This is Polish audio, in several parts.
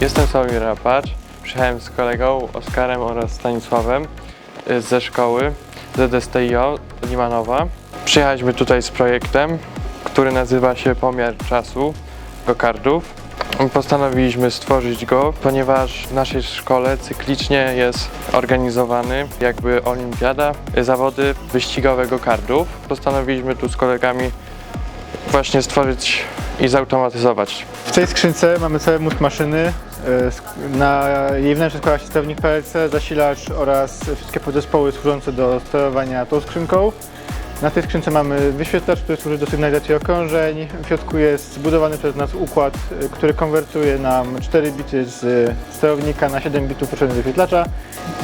Jestem Sławomir Rapacz. Przyjechałem z kolegą Oskarem oraz Stanisławem y, ze szkoły ZSTIO Limanowa. Przyjechaliśmy tutaj z projektem, który nazywa się Pomiar Czasu Gokardów. Postanowiliśmy stworzyć go, ponieważ w naszej szkole cyklicznie jest organizowany jakby olimpiada, y, zawody wyścigowe gokardów. Postanowiliśmy tu z kolegami właśnie stworzyć i zautomatyzować W tej skrzynce mamy cały mózg maszyny. E, Na jej wnętrzu składa się sterownik PLC, zasilacz oraz wszystkie podzespoły służące do sterowania tą skrzynką. Na tej skrzynce mamy wyświetlacz, który służy do sygnalizacji okrążeń. W środku jest zbudowany przez nas układ, e, który konwertuje nam 4 bity z sterownika na 7 bitów potrzebnych do wyświetlacza.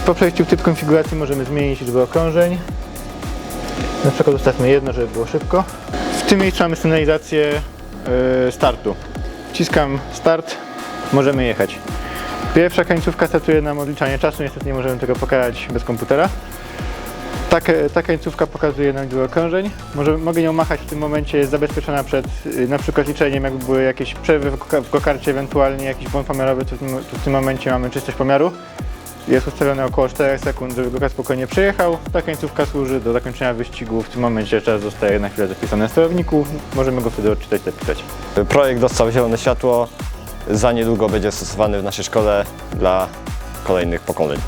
Po przejściu w typ konfiguracji możemy zmienić liczbę okrążeń. Na przykład ustawmy jedno, żeby było szybko. W tym miejscu mamy sygnalizację e, startu. Wciskam start, możemy jechać. Pierwsza końcówka startuje nam odliczanie czasu, niestety nie możemy tego pokazać bez komputera. Ta, ta końcówka pokazuje nam liczbę okrążeń. Może, mogę nią machać w tym momencie, jest zabezpieczona przed y, na przykład liczeniem, jakby były jakieś przerwy w gokarcie, ewentualnie jakiś błąd pomiarowy, to w, tym, to w tym momencie mamy czystość pomiaru. Jest ustawione około 4 sekund, żeby gokart spokojnie przejechał. Ta końcówka służy do zakończenia wyścigu. W tym momencie czas zostaje na chwilę zapisany na sterowniku. Możemy go wtedy odczytać, zapisać. Projekt dostał zielone światło. Za niedługo będzie stosowany w naszej szkole dla kolejnych pokoleń.